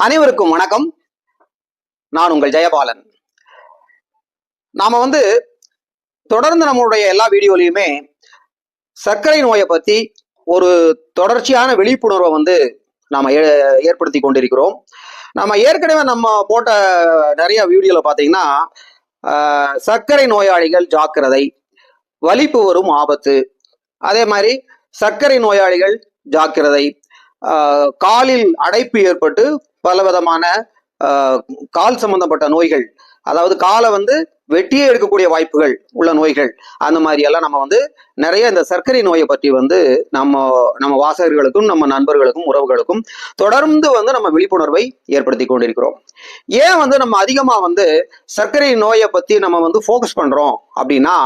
அனைவருக்கும் வணக்கம். நான் உங்கள் ஜெயபாலன். நாம வந்து தொடர்ந்து நம்மளுடைய எல்லா வீடியோலையுமே சர்க்கரை நோயை பத்தி ஒரு தொடர்ச்சியான விழிப்புணர்வை வந்து நாம ஏ- ஏற்படுத்தி கொண்டிருக்கிறோம். நம்ம ஏற்கனவே நம்ம போட்ட நிறைய வீடியோல பார்த்தீங்கன்னா சர்க்கரை நோயாளிகள் ஜாக்கிரதை வலிப்பு வரும் ஆபத்து. அதே மாதிரி சர்க்கரை நோயாளிகள் ஜாக்கிரதை காலில் அடைப்பு ஏற்பட்டு பலவிதமான ஆஹ், கால் சம்பந்தப்பட்ட நோய்கள் அதாவது காலை வந்து வெட்டியே எடுக்கக்கூடிய வாய்ப்புகள் உள்ள நோய்கள் அந்த மாதிரி எல்லாம் நம்ம வந்து நிறைய இந்த சர்க்கரை நோயை பற்றி வந்து நம்ம நம்ம வாசகர்களுக்கும் நம்ம நண்பர்களுக்கும் உறவுகளுக்கும் தொடர்ந்து வந்து நம்ம விழிப்புணர்வை ஏற்படுத்தி கொண்டிருக்கிறோம். ஏன் வந்து நம்ம அதிகமா வந்து சர்க்கரை நோயை பற்றி நம்ம வந்து ஃபோக்கஸ் பண்றோம் அப்படின்னா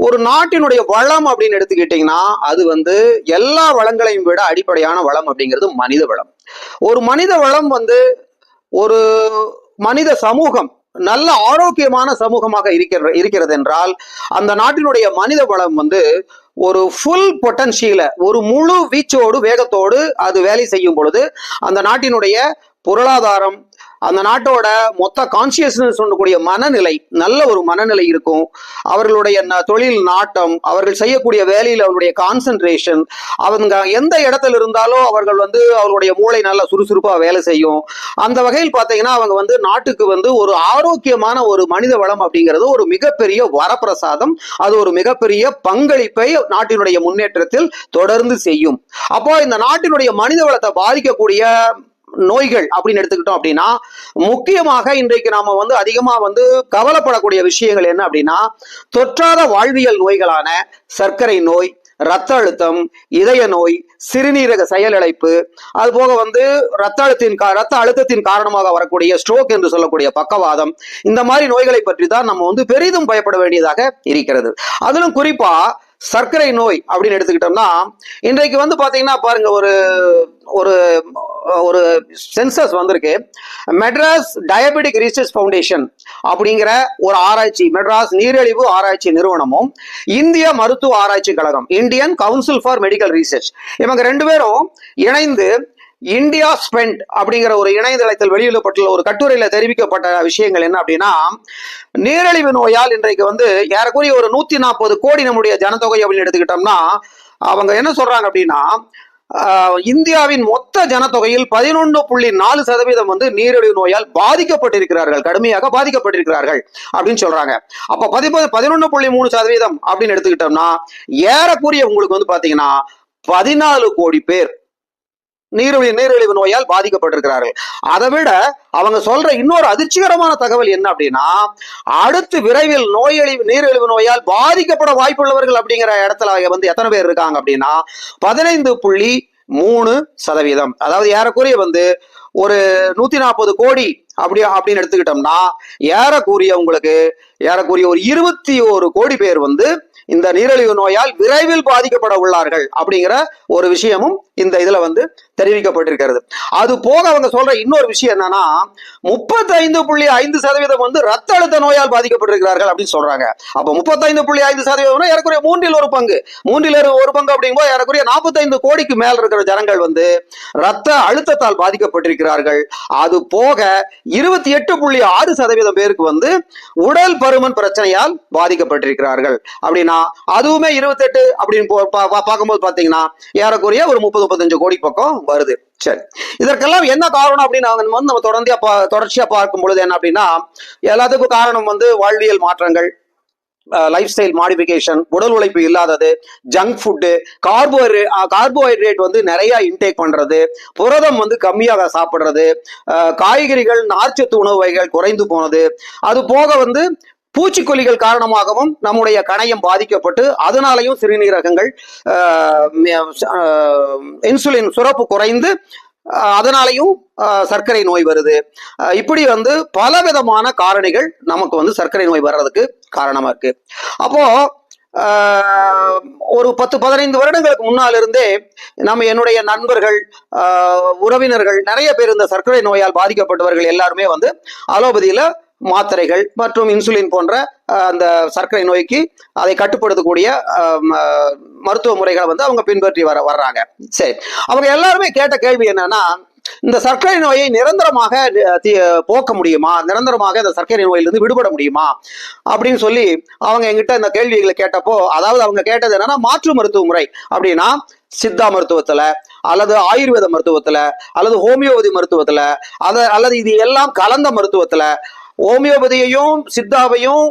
ஒரு நாட்டினுடைய வளம் அப்படின்னு எடுத்துக்கிட்டிங்கன்னா அது வந்து எல்லா வளங்களையும் விட அடிப்படையான வளம் அப்படிங்கிறது மனித வளம். ஒரு மனித வளம் வந்து ஒரு மனித சமூகம் நல்ல ஆரோக்கியமான சமூகமாக இருக்கிற இருக்கிறது என்றால் அந்த நாட்டினுடைய மனித வளம் வந்து ஒரு ஃபுல் பொட்டன்ஷியல ஒரு முழு வீச்சோடு வேகத்தோடு அது வேலை செய்யும் பொழுது அந்த நாட்டினுடைய பொருளாதாரம் அந்த நாட்டோட மொத்த கான்சியஸ்னஸ் சொல்லக்கூடிய மனநிலை நல்ல ஒரு மனநிலை இருக்கும். அவர்களுடைய ந- தொழில் நாட்டம் அவர்கள் செய்யக்கூடிய வேலையில் அவருடைய கான்சென்ட்ரேஷன் அவங்க எந்த இடத்துல இருந்தாலும் அவர்கள் வந்து அவர்களுடைய மூளை நல்லா சுறுசுறுப்பாக வேலை செய்யும். அந்த வகையில் பார்த்தீங்கன்னா அவங்க வந்து நாட்டுக்கு வந்து ஒரு ஆரோக்கியமான ஒரு மனித வளம் அப்படிங்கிறது ஒரு மிகப்பெரிய வரப்பிரசாதம். அது ஒரு மிகப்பெரிய பங்களிப்பை நாட்டினுடைய முன்னேற்றத்தில் தொடர்ந்து செய்யும். அப்போ இந்த நாட்டினுடைய மனித வளத்தை பாதிக்கக்கூடிய நோய்கள் அப்படின்னு எடுத்துக்கிட்டோம் அப்படின்னா முக்கியமாக இன்றைக்கு நாம வந்து அதிகமா வந்து கவலைப்படக்கூடிய விஷயங்கள் என்ன அப்படின்னா தொற்றாத வாழ்வியல் நோய்களான சர்க்கரை நோய் ரத்த அழுத்தம் இதய நோய் சிறுநீரக செயலிழப்பு அது போக வந்து ரத்த அழுத்தின் ரத்த அழுத்தத்தின் காரணமாக வரக்கூடிய ஸ்ட்ரோக் என்று சொல்லக்கூடிய பக்கவாதம் இந்த மாதிரி நோய்களை பற்றி தான் நம்ம வந்து பெரிதும் பயப்பட வேண்டியதாக இருக்கிறது. அதிலும் குறிப்பா சர்க்கரை நோய் அப்படின்னு எடுத்துக்கிட்டோம்னா இன்றைக்கு வந்து பாத்தீங்கன்னா பாருங்க ஒரு ஒரு ஒரு சென்சஸ் வந்திருக்கு. மெட்ராஸ் டயபெட்டிக் ரிசர்ச் ஃபவுண்டேஷன் அப்படிங்கிற ஒரு ஆராய்ச்சி மெட்ராஸ் நீரிழிவு ஆராய்ச்சி நிறுவனமும் இந்திய மருத்துவ ஆராய்ச்சி கழகம் Indian council for medical research இவங்க ரெண்டு பேரும் இணைந்து இந்தியா ஸ்பெண்ட் அப்படிங்கிற ஒரு இணையதளத்தில் வெளியிடப்பட்டுள்ள ஒரு கட்டுரையில தெரிவிக்கப்பட்ட விஷயங்கள் என்ன அப்படின்னா நீரிழிவு நோயால் இன்றைக்கு வந்து ஏறக்குறைய ஒரு நூத்தி நாற்பது கோடி நம்முடைய ஜனத்தொகை அப்படின்னு எடுத்துக்கிட்டோம்னா அவங்க என்ன சொல்றாங்க அப்படின்னா இந்தியாவின் மொத்த ஜனத்தொகையில் பதினொன்று புள்ளி நாலு சதவீதம் வந்து நீரிழிவு நோயால் பாதிக்கப்பட்டிருக்கிறார்கள் கடுமையாக பாதிக்கப்பட்டிருக்கிறார்கள் அப்படின்னு சொல்றாங்க. அப்ப பதிமூணு பதினொன்று புள்ளி மூணு சதவீதம் அப்படின்னு எடுத்துக்கிட்டோம்னா ஏறக்குறைய உங்களுக்கு வந்து பாத்தீங்கன்னா பதினாலு கோடி பேர் நீரிழிவு நீரிழிவு நோயால் பாதிக்கப்பட்டிருக்கிறார்கள். அதை விட அவங்க சொல்ற இன்னொரு அதிர்ச்சிகரமான தகவல் என்ன அப்படின்னா அடுத்து விரைவில் நோயழிவு நீரிழிவு நோயால் பாதிக்கப்பட வாய்ப்புள்ளவர்கள் அப்படிங்கிற இடத்துல வந்து எத்தனை பேர் இருக்காங்க அப்படின்னா பதினைந்து புள்ளி மூணு சதவீதம். அதாவது ஏறக்குறைய வந்து ஒரு நூத்தி நாற்பது கோடி அப்படி அப்படின்னு எடுத்துக்கிட்டோம்னா ஏறக்குறைய உங்களுக்கு ஏறக்குறைய ஒரு இருபத்தி ஒரு கோடி பேர் வந்து இந்த நீரிழிவு நோயால் விரைவில் பாதிக்கப்பட உள்ளார்கள் அப்படிங்கிற ஒரு விஷயமும் இந்த இதுல வந்து தெரிவிக்கப்பட்டிருக்கிறது. அது போக அவங்க சொல்ற இன்னொரு விஷயம் என்னன்னா முப்பத்தைந்து புள்ளி ஐந்து சதவீதம் வந்து ரத்த அழுத்த நோயால் பாதிக்கப்பட்டிருக்கிறார்கள் அப்படின்னு சொல்றாங்க. அப்ப முப்பத்தைந்து புள்ளி ஐந்து சதவீதம் ஏறக்குறைய மூன்றில் ஒரு பங்கு. மூன்றில் ஒரு- ஒரு பங்கு அப்படிங்கும்போது ஏறக்குறைய நாற்பத்தைந்து கோடிக்கு மேல் இருக்கிற ஜனங்கள் வந்து ரத்த அழுத்தத்தால் பாதிக்கப்பட்டிருக்கிறார்கள். அது போக இருபத்தி எட்டு புள்ளி ஆறு சதவீதம் பேருக்கு வந்து உடல் பருமன் பிரச்சனையால் பாதிக்கப்பட்டிருக்கிறார்கள். அப்படின்னா அதுவுமே இருபத்தெட்டு அப்படின்னு பா- பா- பார்க்கும்போது பார்த்தீங்கன்னா ஏறக்குறைய ஒரு முப்பது முப்பத்தஞ்சு கோடி பக்கம் வருது. சரி. இதற்கெல்லாம் என்ன காரணம் அப்படின்னு அவங்க வந்து நம்ம தொடர்ந்து தொடர்ச்சியா பார்க்கும் பொழுது என்ன அப்படின்னா எல்லாத்துக்கும் காரணம் வந்து வாழ்வியல் மாற்றங்கள் லைஃப் ஸ்டைல் மாடிஃபிகேஷன் உடல் உழைப்பு இல்லாதது ஜங்க் ஃபுட்டு கார்போஹைட்ரே கார்போஹைட்ரேட் வந்து நிறைய இன்டேக் பண்றது புரதம் வந்து கம்மியாக சாப்பிடுறது காய்கறிகள் நார்ச்சத்து உணவு வகைகள் குறைந்து போனது அது போக வந்து பூச்சிக்கொல்லிகள் காரணமாகவும் நம்முடைய கணையம் பாதிக்கப்பட்டு அதனாலையும் சிறுநீரகங்கள் இன்சுலின் சுரப்பு குறைந்து அதனாலையும் சர்க்கரை நோய் வருது. இப்படி வந்து பல விதமான காரணிகள் நமக்கு வந்து சர்க்கரை நோய் வர்றதுக்கு காரணமா இருக்கு. அப்போ ஒரு பத்து பதினைந்து வருடங்களுக்கு முன்னால் இருந்தே நம்ம என்னுடைய நண்பர்கள் உறவினர்கள் நிறைய பேர் இந்த சர்க்கரை நோயால் பாதிக்கப்பட்டவர்கள் எல்லாருமே வந்து அலோபதியில மாத்திரைகள் மற்றும் இன்சுலின் போன்ற அந்த சர்க்கரை நோய்க்கு அதை கட்டுப்படுத்தக்கூடிய மருத்துவ முறைகளை வந்து அவங்க பின்பற்றி வர வர்றாங்க. சரி. அவங்க எல்லாருமே கேட்ட கேள்வி என்னன்னா இந்த சர்க்கரை நோயை நிரந்தரமாக போக்க முடியுமா? நிரந்தரமாக இந்த சர்க்கரை நோயிலிருந்து விடுபட முடியுமா? அப்படின்னு சொல்லி அவங்க எங்கிட்ட இந்த கேள்விகளை கேட்டப்போ அதாவது அவங்க கேட்டது என்னன்னா மாற்று மருத்துவ முறை. அப்படின்னா சித்தா மருத்துவத்துல அல்லது ஆயுர்வேத மருத்துவத்துல அல்லது ஹோமியோபதி மருத்துவத்துல அத அல்லது இது எல்லாம் கலந்த மருத்துவத்துல ஹோமியோபதியையும் சித்தாவையும்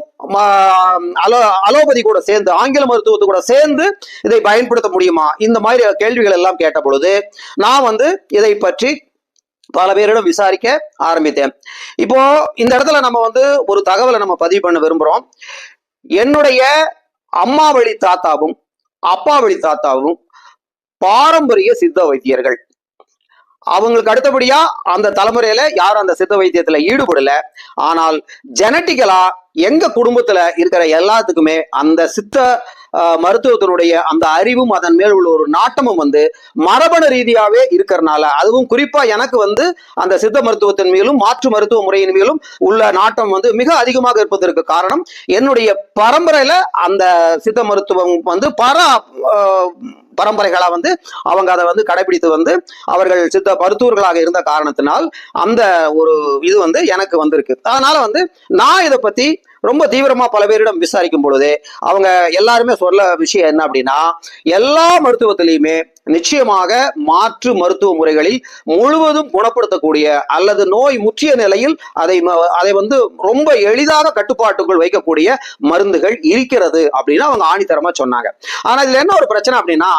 அலோ அலோபதி கூட சேர்ந்து ஆங்கில மருத்துவத்தை கூட சேர்ந்து இதை பயன்படுத்த முடியுமா? இந்த மாதிரி கேள்விகள் எல்லாம் கேட்ட பொழுது நான் வந்து இதை பற்றி பல பேரிடம் விசாரிக்க ஆரம்பித்தேன். இப்போ இந்த இடத்துல நம்ம வந்து ஒரு தகவலை நம்ம பதிவு பண்ண விரும்புறோம். என்னுடைய அம்மா வழி தாத்தாவும் அப்பா வழி தாத்தாவும் பாரம்பரிய சித்த வைத்தியர்கள். அவங்களுக்கு அடுத்தபடியா அந்த தலைமுறையில யாரும் அந்த சித்த வைத்தியத்துல ஈடுபடல. ஆனால் ஜெனட்டிக்கலா எங்க குடும்பத்துல இருக்கிற எல்லாத்துக்குமே அந்த சித்த மருத்துவத்தினுடைய அந்த அறிவும் அதன் மேல் உள்ள ஒரு நாட்டமும் வந்து மரபணு ரீதியாவே இருக்கிறனால அதுவும் குறிப்பா எனக்கு வந்து அந்த சித்த மருத்துவத்தின் மேலும் மாற்று மருத்துவ முறையின் மேலும் உள்ள நாட்டம் வந்து மிக அதிகமாக இருப்பதற்கு காரணம் என்னுடைய பரம்பரையில அந்த சித்த மருத்துவம் வந்து பல பரம்பரைகளாக வந்து அவங்க அதை வந்து கடைபிடித்து வந்து அவர்கள் சித்த மருத்துவர்களாக இருந்த காரணத்தினால் அந்த ஒரு இது வந்து எனக்கு வந்திருக்கு. அதனால வந்து நான் இதை பற்றி ரொம்ப தீவிரமா பல பேரிடம் விசாரிக்கும் பொழுது அவங்க எல்லாருமே சொல்ல விஷயம் என்ன அப்படின்னா எல்லா மருத்துவத்திலையுமே நிச்சயமாக மாற்று மருத்துவ முறைகளில் முழுவதும் குணப்படுத்தக்கூடிய அல்லது நோய் முற்றிய நிலையில் அதை அதை வந்து ரொம்ப எளிதாக கட்டுப்பாட்டுக்குள் வைக்கக்கூடிய மருந்துகள் இருக்கிறது அப்படின்னு அவங்க ஆணித்தரமா சொன்னாங்க. ஆனா இதுல என்ன ஒரு பிரச்சனை அப்படின்னா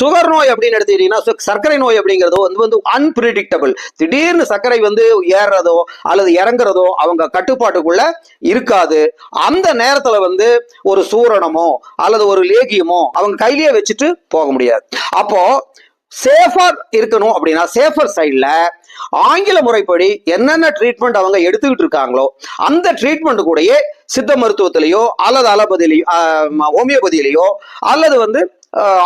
சுகர் நோய் அப்படின்னு எடுத்துக்கிட்டீங்கன்னா சர்க்கரை நோய் அப்படிங்கிறது வந்து வந்து அன்பிரிடிக்டபிள் திடீர்னு சர்க்கரை வந்து ஏறுறதோ அல்லது இறங்குறதோ அவங்க கட்டுப்பாட்டுக்குள்ள இருக்காது. அந்த நேரத்துல வந்து ஒரு சூரணமோ அல்லது ஒரு லேகியமோ அவங்க கையிலேயே வச்சுட்டு போக முடியாது. அப்போ சேஃபர் இருக்கணும் அப்படின்னா சேஃபர் சைடில் ஆங்கில முறைப்படி என்னென்ன ட்ரீட்மெண்ட் அவங்க எடுத்துக்கிட்டு இருக்காங்களோ அந்த ட்ரீட்மெண்ட் கூடயே சித்த மருத்துவத்திலேயோ அல்லது அலோபதியிலையோ ஹோமியோபதியிலையோ ஹோமியோபதியிலேயோ அல்லது வந்து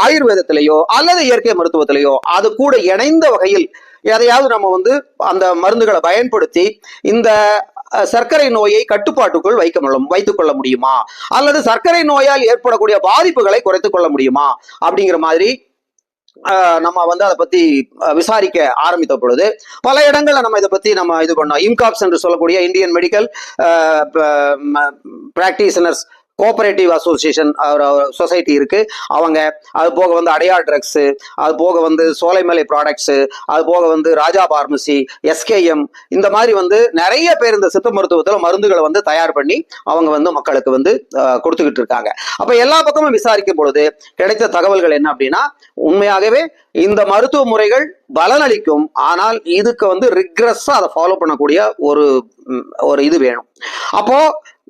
ஆயுர்வேதத்திலேயோ அல்லது இயற்கை மருத்துவத்திலேயோ அது கூட இணைந்த வகையில் எதையாவது நம்ம வந்து அந்த மருந்துகளை பயன்படுத்தி இந்த சர்க்கரை நோயை கட்டுப்பாட்டுக்குள் வைக்க வைத்துக் கொள்ள முடியுமா? அல்லது சர்க்கரை நோயால் ஏற்படக்கூடிய பாதிப்புகளை குறைத்துக் கொள்ள முடியுமா? அப்படிங்கிற மாதிரி நம்ம வந்து அதை பத்தி விசாரிக்க ஆரம்பித்த பொழுது பல இடங்கள்ல நம்ம இதை பத்தி நம்ம இது பண்ணோம். இம்காப்ஸ் என்று சொல்லக்கூடிய Indian medical practitioners cooperative association society இருக்கு. அவங்க அது போக வந்து அடையார் ட்ரக்ஸ் அது போக வந்து சோலைமலை ப்ராடக்ட்ஸ் அது போக வந்து ராஜா பார்மசி எஸ்கேஎம் இந்த மாதிரி வந்து நிறைய பேர் இந்த சித்த மருத்துவத்தில் மருந்துகளை வந்து தயார் பண்ணி அவங்க வந்து மக்களுக்கு வந்து கொடுத்துக்கிட்டு இருக்காங்க. அப்ப எல்லா பக்கமும் விசாரிக்கும் பொழுது கிடைத்த தகவல்கள் என்ன அப்படின்னா உண்மையாகவே இந்த மருத்துவ முறைகள் பலனளிக்கும். ஆனால் இதுக்கு வந்து ரிக்ரஸ்ஸாக அதை ஃபாலோ பண்ணக்கூடிய ஒரு ஒரு இது வேணும். அப்போ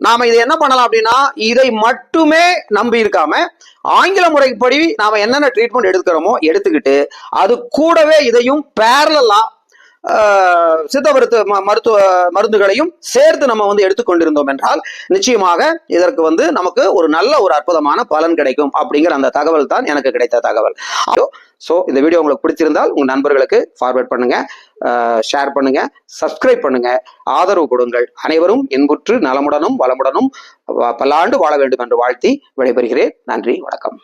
நாம இதை என்ன பண்ணலாம் அப்படின்னா இதை மட்டுமே நம்பி இருக்காம ஆங்கில முறைப்படி நாம என்னென்ன ட்ரீட்மெண்ட் எடுக்கிறோமோ எடுத்துக்கிட்டு அது கூடவே இதையும் பேரலா சித்த மருத்துவ ம- மருத்துவ மருந்துகளையும் சேர்த்து நம்ம வந்து எடுத்துக்கொண்டிருந்தோம் என்றால் நிச்சயமாக இதற்கு வந்து நமக்கு ஒரு நல்ல ஒரு அற்புதமான பலன் கிடைக்கும் அப்படிங்கிற அந்த தகவல் தான் எனக்கு கிடைத்த தகவல். ஸோ இந்த வீடியோ உங்களுக்கு பிடிச்சிருந்தால் உங்கள் நண்பர்களுக்கு ஃபார்வர்ட் பண்ணுங்க ஷேர் பண்ணுங்க சப்ஸ்கிரைப் பண்ணுங்க ஆதரவு கொடுங்கள். அனைவரும் இன்புற்று நலமுடனும் வளமுடனும் பல பல்லாண்டு வாழ வேண்டும் என்று வாழ்த்தி விடைபெறுகிறேன். நன்றி வணக்கம்.